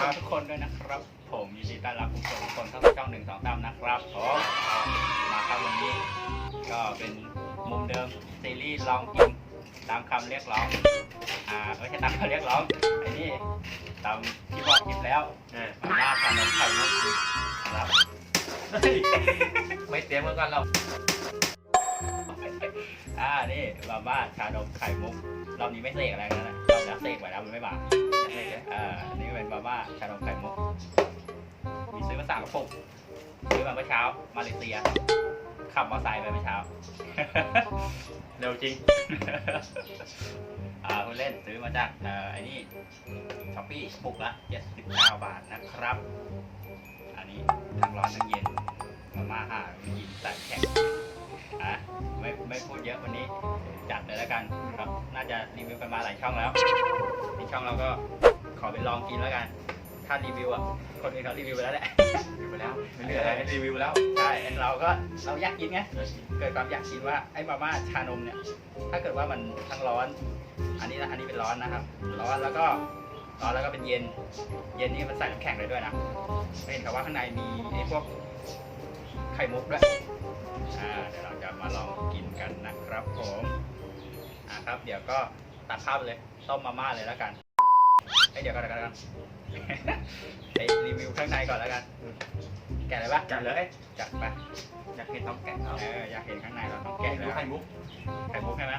ชมทุกคนด้วยนะครับ ผมยินดีต้อนรับคุณผู้ชมทุกคนเข้าสู่ช่องหนึ่งสองสามนะครับผมมาครับวันนี้ ก็เป็นมุมเดิมซีรีส์ลองกินตามคำเรียกร้อง อ่าไม่ใช่ตามคำเรียกร้องไอ้นี่ตามที่บอกคลิปแล้วอ่ามาม่าขนมไข่มุกครับไม่เตรียมกันก่อนเราอ่านี่มาม่าชานมไข่มุกรอบนี้ไม่เสกอะไรกันนะรอบแล้ว เสกไปแล้วมันไม่มาอ่าอันนี้เป็นมาม่าชานมไข่มุก มีซื้อมาสามกระปุกซื้อมาเมื่อเช้า มาเลเซีย ขับมอเตอร์ไซค์ไปเมื่อเช้า เร็วจริง อ่าคุณเล่นซื้อมาจากเอ่อไอ้นี่ช้อปปี้ปุกละ79บาทนะครับ อันนี้ทั้งร้อนทั้งเย็นมาม่าห่ายินใส่แข็ง อะไม่ไม่พูดเยอะวันนี้จัดเลยแล้วกันครับน่าจะรีวิวกันมาหลายช่องแล้วที่ช่องเราก็ขอไปลองกินแล้วกัน ถ้ารีวิวอะคนอื่นเขารีวิวไปแล้วแหละรีวิวไปแล้วไม่เหลืออะไรให้รีวิวแล้วใช่เราก็เราอยากกินไงเกิดความอยากกินว่าไอ้มาม่าชานมเนี่ยถ้าเกิดว่ามันทั้งร้อน อันนี้นะอันนี้เป็นร้อนนะครับ ร้อนแล้วก็ร้อนแล้วก็เป็นเย็น เย็นนี่มันใส่น้ำแข็งเลยด้วยนะไม่เห็นเขาว่าข้างในมีไอ้พวกไข่มุกด้วย อ่าเดี๋ยวเราจะมาลองกินกันนะครับผมอ่าครับเดี๋ยวก็ตัดภาพไปเลยต้มมาม่าเลยแล้วกันเอ้ยเดี๋ยวก่อนเดี๋ยวก่อนเดี๋ยวก่อนไปรีวิวข้างในก่อนแล้วกัน แกะเลยปะจัดเลย จัดไปอยากเห็นต้องแกะเอาเอออยากเห็นข้างในเราต้องแกะแกะดูแล้วไข่มุกไข่มุกใช่ไหม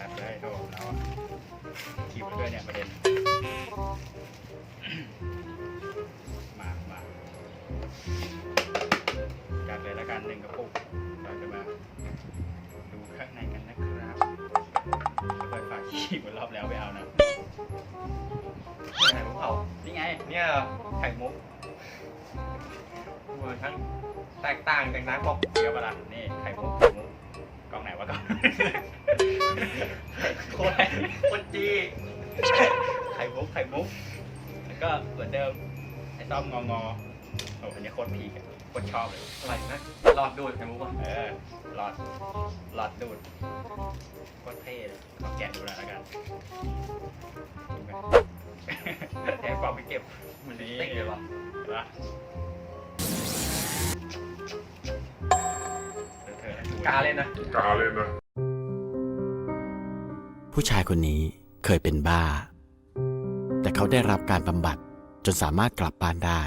จัดเลยโดเราอะคิวไปด้วยเนี่ยประเด็น มามา จัดเลยแล้วกันหนึ่งกระปุกเราจะมาดูข้างในกันนะครับเปิดฝาขี้เหมือนรอบแล้วไปเอานะไข่มุกเผานี่ไง เนี่ยไข่มุกเวอร์ชันแตกต่างจากน้ำบอกเดี๋ยวปะล่ะนี่ไข่มุกไข่มุกกล้องไหนวะกล้องโคตรโคตรจีไข่มุกไข่มุกแล้วก็เหมือนเดิมไอ้ต้อมงองอ โอ้อันนี้โคตรพีกอะโคตรชอบเลยอะไรนะหลอดดูดไข่มุกอะเออหลอดหลอดดูดโคตรเท่เลยขอแกะดูหน่อยแล้วกันดูไหม แอบความไปเก็บเหมือนลิปสติกเลยวะเห็นปะเธอเธอดู กาเล่นนะ Galena. ผู้ชายคนนี้เคยเป็นบ้า แต่เขาได้รับการบำบัดจนสามารถกลับบ้านได้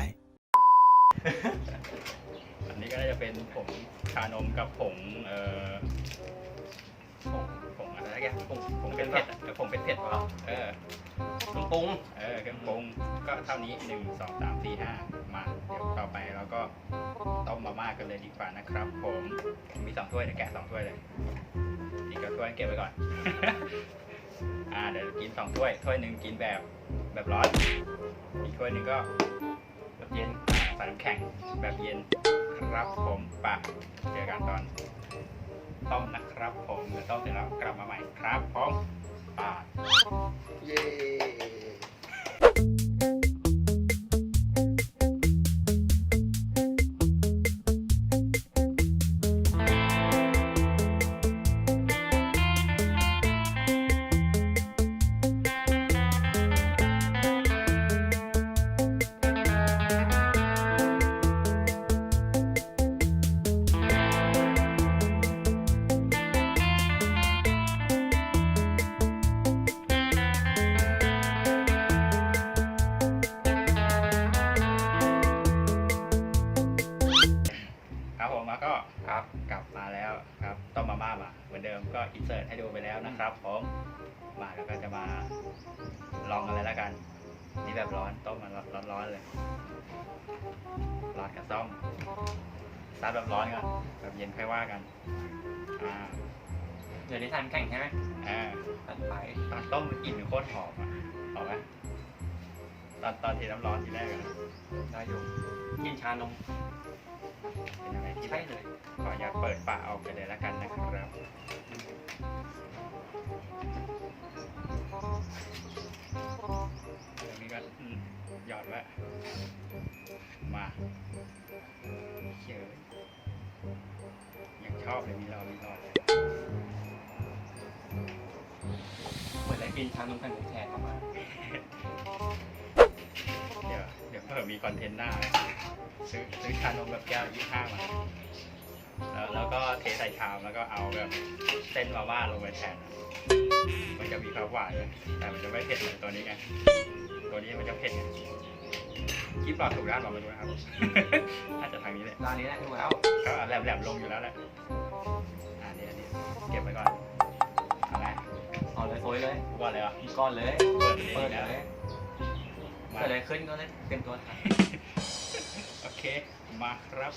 อันนี้ก็น่าจะเป็นผงชานมกับผงเอ่อผงผงอะไรนะแกผงผงเป็นเผ็ดอะเออผงเป็นเผ็ดวะเออ ปรุงปรุงเออเครื่องปรุงก็เท่านี้หนึ่งสองสามสี่ห้ามาเดี๋ยวต่อไปเราก็ต้มมาม่ากันเลยดีกว่านะครับ ผมมีสองถ้วยเดี๋ยวแกะสองถ้วยเลยอีกก็ถ้วยเก็บไว้ก่อน อ่าเดี๋ยวกินสองถ้วยถ้วยหนึ่งกินแบบแบบร้อนอีกถ้วยหนึ่งก็แบบเย็น ใส่น้ำแข็งแบบเย็นครับผมปะเจอกันตอนต้มนะครับผมเดี๋ยวต้มเสร็จแล้วกลับมาใหม่ครับผมปะเย้ มาเหมือนเดิมก็อินเสิร์ตให้ดูไปแล้วนะครับผมมาแล้วก็จะมาลองกันเลยแล้วกัน นี่แบบร้อนต้มมาร้อนๆเลยร้อนกับซ่อมซัดแบบร้อนก่อนแบบเย็นค่อยว่ากันอ่าเดี๋ยวนี้ทานแข่งใช่ไหมอ่าตัดไปตอนต้มกลิ่นมันโคตรหอมอะหอมไหมตอนตอนเทน้ำร้อนทีแรกอะได้อยู่กินชานม เป็นยังไงที่ใช่เลย ขออยากเปิดฝาออกไปเลยแล้วกันนะครับเรื่องนี้ก็หยอดไว้มาเชื่อยังชอบเลยมีรอมีรอเลยเหมือนได้กินชานมไข่มุกแทนออกมา เดี๋ยวเผื่อมีคอนเทนต์หน้าซื้อซื้อชานมแบบแก้วยี่ห้ามาแล้วแล้วก็เทใส่ชามแล้วก็เอาแบบเส้นมาม่าลงไปแทนมันจะมีความหวานไงแต่มันจะไม่เผ็ดเหมือนตัวนี้ไงตัวนี้มันจะเผ็ดไงคิดปลอดถูกด้านหรอไม่รู้นะครับ น่าจะทางนี้แหละร้านนี้แหละถูกแล้วก็แหลมแหลมๆลงอยู่แล้วแหละอ่านี่อันนี้เก็บไว้ก่อนเอาไงเอาเลยโซยเลย กูก่อนเลยเหรอกินก้อนเลย เปิดเลยเปิดแล้วเลย มาเกิดอะไรขึ้นก็เลยเตรียมตัวถ่ายโอเค มาครับ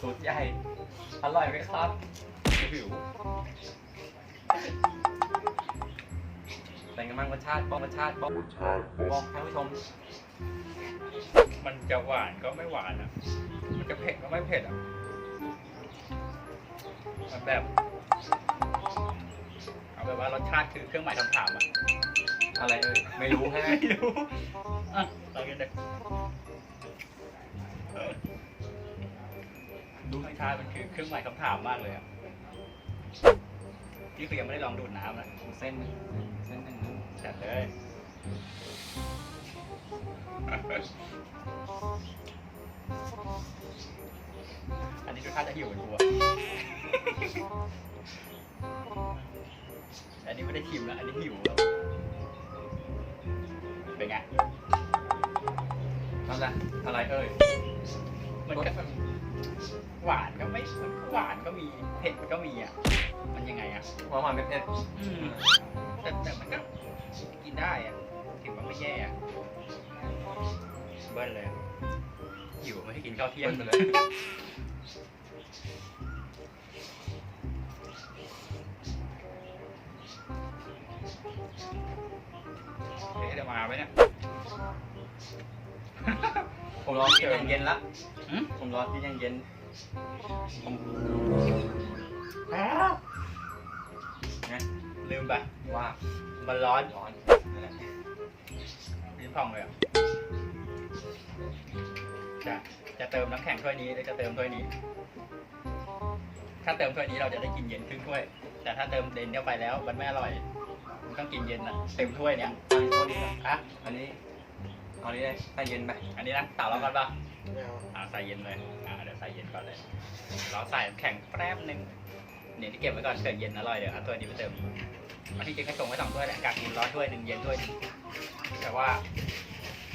สูตรใหญ่ อร่อยไหมครับหิวเป็นไงบ้างรสชาติบอกรสชาติบอกบอกท่านผู้ชม มันจะหวานก็ไม่หวานอะ มันจะเผ็ดก็ไม่เผ็ดอะ มันแบบ เอาแบบว่ารสชาติคือเครื่องหมายคำถามอะ อะไรเอ่ยไม่รู้ใช่ไหมไม่รู้ อะลองกินเลยดูรสชาติมันคือเครื่องหมายคำถามมากเลยอะนี่คือยังไม่ได้ลองดูดน้ำนะเส้นหนึ่งเส้นหนึ่งจัดเลย อันนี้ดูท่าจะหิวเหมือนกูอะอันนี้ไม่ได้ชิมแล้วอันนี้หิวแล้วเป็นไงนั่นแหละอะไรเอ่ยมันก็หวานก็ไม่มันก็หวานก็มีเผ็ดมันก็มีอะ มันยังไงอะหวานหวานเผ็ดอืมแต่แต่มันก็กินได้อะถือว่าไม่แย่อะ เบิ้ลเลยอะหิวไม่ให้กินข้าวเที่ยงเลย เอ๊ะเดี๋ยวมาไหมเนี่ย ผมรอกินอย่างเย็นละ หืม ผมรอกินอย่างเย็นนะลืมไปว่ามันร้อนร้อนนั่นแหละ ลิ้นพองเลยอะ จะจะเติมน้ำแข็งถ้วยนี้หรือจะเติมถ้วยนี้ ถ้าเติมถ้วยนี้เราจะได้กินเย็นครึ่งถ้วย แต่ถ้าเติมเย็นเข้าไปแล้วมันไม่อร่อยมันต้องกินเย็นนะเต็มถ้วยเนี้ยอันนี้ตัวนี้นะอะอันนี้เอานี้เลยใส่เย็นไปอันนี้นะเต่าเราก่อนปะอ่าใส่เย็นเลยอ่าเดี๋ยวใส่เย็นก่อนเลยเราใส่น้ำแข็งแป๊บนึงเนี่ยที่เก็บไว้ก่อนเกิดเย็นอร่อยเดี๋ยวเอาถ้วยนี้ไปเติมอันที่จริงให้ส่งไว้สองถ้วยแหละกากกินร้อนถ้วยหนึ่งเย็นถ้วยหนึ่งแต่ว่า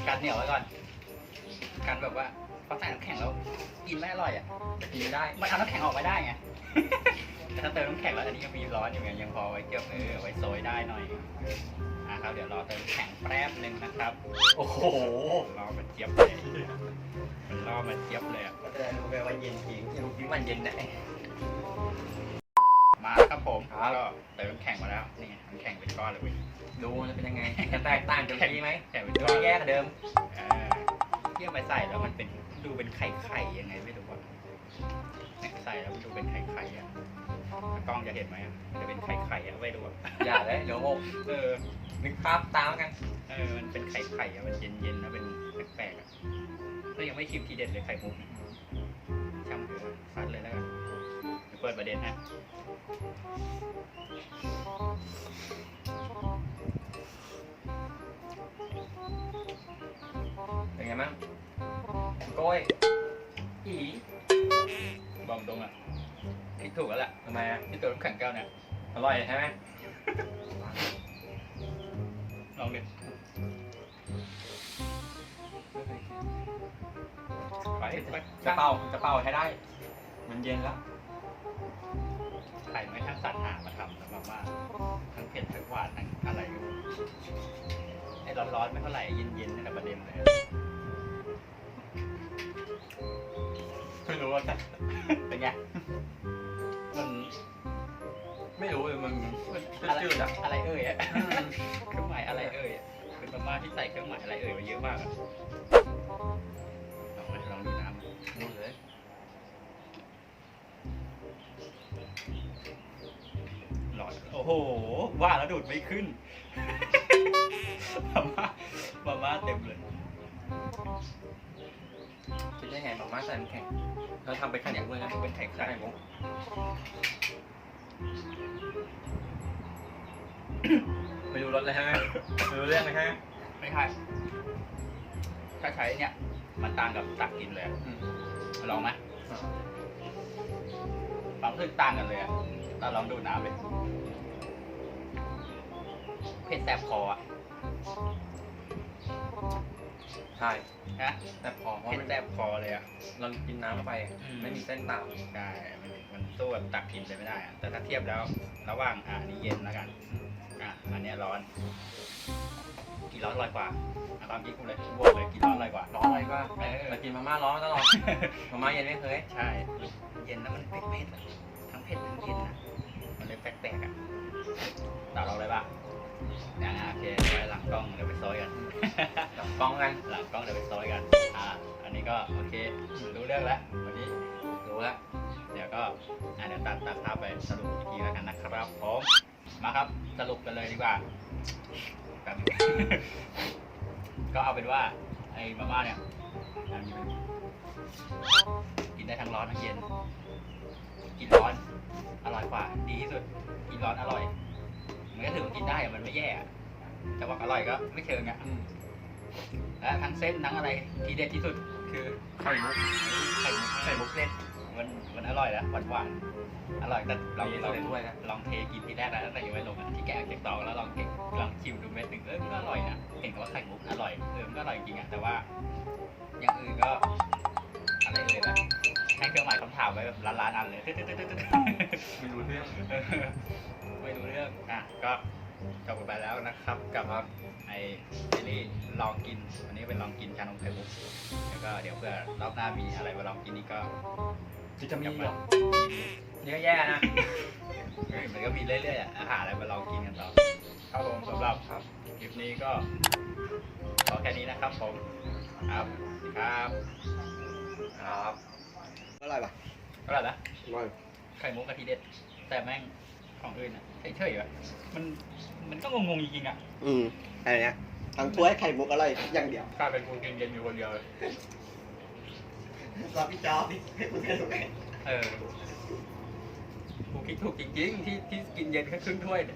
กันเหนียวไว้ก่อน กันแบบว่าพอใส่น้ำแข็งแล้วกินไม่อร่อยอะกินได้ มันเอาน้ำแข็งออกไม่ได้ไง แต่ถ้าเติมน้ำแข็งแล้วอันนี้ยังมีร้อนอยู่ไงยังพอไว้เกี่ยวเออไว้โซยได้หน่อยอะครับเดี๋ยวรอเติมน้ำแข็งแป๊บนึงนะครับ โอ้โหรอมันเจี๊ยบเลยมันรอมันเจี๊ยบเลยอะก็จะรู้ไปว่าเย็นจริงที่รู้ที่มันเย็นนะมาครับผม ครับ ก็เติมน้ำแข็งมาแล้วนี่ไงน้ำแข็งเป็นก้อนเลยเว้ยดูมันจะเป็นยังไงจะแตกต่างจากที่ไหมแข็งเป็นดูก้อนแย่กับเดิม เออ เทียบไปใส่แล้วมันเป็นดูเป็นไข่ไข่ๆยังไงไม่รู้ว่าเนี่ยใส่แล้วมันดูเป็นไข่ไข่ๆอะกล้องจะเห็นไหมอะมันจะเป็นไข่ไข่ๆอะไม่รู้อะอย่าเลยเดี๋ยวงงเออนึกภาพตามกันเออมันเป็นไข่ไข่อะมันเย็นเย็นๆนะเป็นแปลกๆอะก็ยังไม่ชิมทีเด็ดเลยไข่มุกเนี่ยช่างเถอะฟัดเลยแล้วกันเดี๋ยวเปิดประเด็นนะเป็น ไงบ้างโก้ยอีบอมตรงอะคิดถูกแล้วแหละทำไมอะที่ตัวน้ำแข็งแก้วเนี่ยอร่อยใช่ไหมลองดิไปไปจะเป่าจะเป่าให้ได้ มันเย็นแล้วไข่ไม่ทั้งสัตว์หามาทำสำหรับว่าทั้งเผ็ดทั้งหวานทั้งอะไรอยู่ไอ้ร้อนๆไม่เท่าไหร่ไอ้เย็นๆนี่แหละประเด็นเลย รู้ว่าจะเป็นไงมันไม่รู้เลยมันมันมันจืดอะอะไรเอ่ยอะเครื่องหมายอะไรเอ่ยอะเป็นมาม่าที่ใส่เครื่องหมายอะไรเอ่ยมาเยอะมากอะลองไหมลองดูน้ำดูเลยหลอดโอ้โห ว่าแล้วดูดไม่ขึ้น มาม่ามาม่าเต็มเลย คิดได้ไงมาม่าใส่น้ำแข็งเราทำเป็นไข่มุกเลยนะเป็นไข่ไข่ไข่มุกไม่รู้รสเลยฮะไม่รู้เรื่องเลยฮะไม่ใช่ถ้าใช้เนี่ยมันต่างกับตักกินเลยอะอืมมาลองไหมความรู้สึกต่างกันเลยอะเราลองดูน้ำเลยเผ็ดแสบคออะ ใช่นะแต่พอเพราะเผ็ดมันแสบคอเลยอะเรากินน้ำเข้าไปอืม ไม่มีเส้นตามใช่มันมันสู้แบบตักกินเลยไม่ได้อะแต่ถ้าเทียบแล้วระหว่างอ่าอันนี้เย็นแล้วกัน อะอันเนี้ยร้อนกินร้อนอร่อยกว่าเอาความคิดกูเลยบวกเลยกินร้อนอร่อยกว่า ร้อนอะไรก็เออ เรากินมาม่าร้อนมาตลอด มาม่าเย็นไม่เคยใช่ เย็นแล้วมันเผ็ดเผ็ดๆอะทั้งเผ็ดทั้งเย็นนะมันเลยแปลกๆอะต่อเราเลยปะอ ย่างอะโอเคไว้หลังกล้องเดี๋ยวไปซอยกันจับกล้องกัน หลังกล้องเดี๋ยวไปซอยกัน อ่า อันนี้ก็โอเครู้เรื่องแล้ววันนี้ รู้แล้ว เดี๋ยวก็อะเดี๋ยวตัดตัดภาพไปสรุปอีกทีแล้วกันนะครับผมมาครับ สรุปกันเลยดีกว่าแบบก็เอาเป็นว่าไอ้มาม่าเนี่ยอันนี้มันกินได้ทั้งร้อนทั้งเย็น กินร้อน อร่อยกว่า ดีที่สุด กินร้อนอร่อย มันก็ถือว่ากินได้อะมันไม่แย่อะแต่ว่าอร่อยก็ไม่เชิงอะอืมและทั้งเส้นทั้งอะไรทีเด็ดที่สุดคือไข่มุกไข่มุกไข่มุกเส้นมันมันอร่อยนะหวานหวานๆอร่อยแต่ลองมีลอง เส้นด้วยนะลองเทกินทีแรกนะแต่ยังไม่ลงอะที่แกะเก็บต่อแล้วลองเก็บลองชิมดูเม็ดหนึ่งเออมันก็อร่อยนะเห็นว่าไข่มุกอร่อยเออมันก็อร่อยจริงอะแต่ว่า อย่างอื่นก็อะไรเอ่ยนะให้เครื่องหมายคำถามไว้แบบล้านๆอันเลย ไม่รู้เก็จบกันไปแล้วนะครับกับไอซีรีส์ลองกินวันนี้เป็นลองกินชานมไข่มุกแล้วก็เดี๋ยวเพื่อรอบหน้ามีอะไรมาลองกินนี่ก็ที่จะมีกลับหรมาอนี่ก็แย่นะเออมันก็มีเรื่อยๆอะอาหารอะไรมาลองกินกันต่อครับผมสำหรับครับคลิปนี้ก็ขอแค่นี้นะครับผมครับครับครับอะไรปะเท่าไหร่ละร้อยไข่มุกกะทิเด็ดแต่แม่ง ของอื่นอะเฉยๆอะมันมันก็งงๆจริงๆอะอืมอะไรเนี้ยทั้งถ้วยไข่มุกอะไรอย่างเดียวกลายเป็นกูกินเย็นอยู่คนเดียวเลยรับพี่จ๊อบดิให้คุณได้ตรงไหนเออกูคิดถูกจริงๆที่ที่กินเย็นแค่ครึ่งถ้วยเนี่ย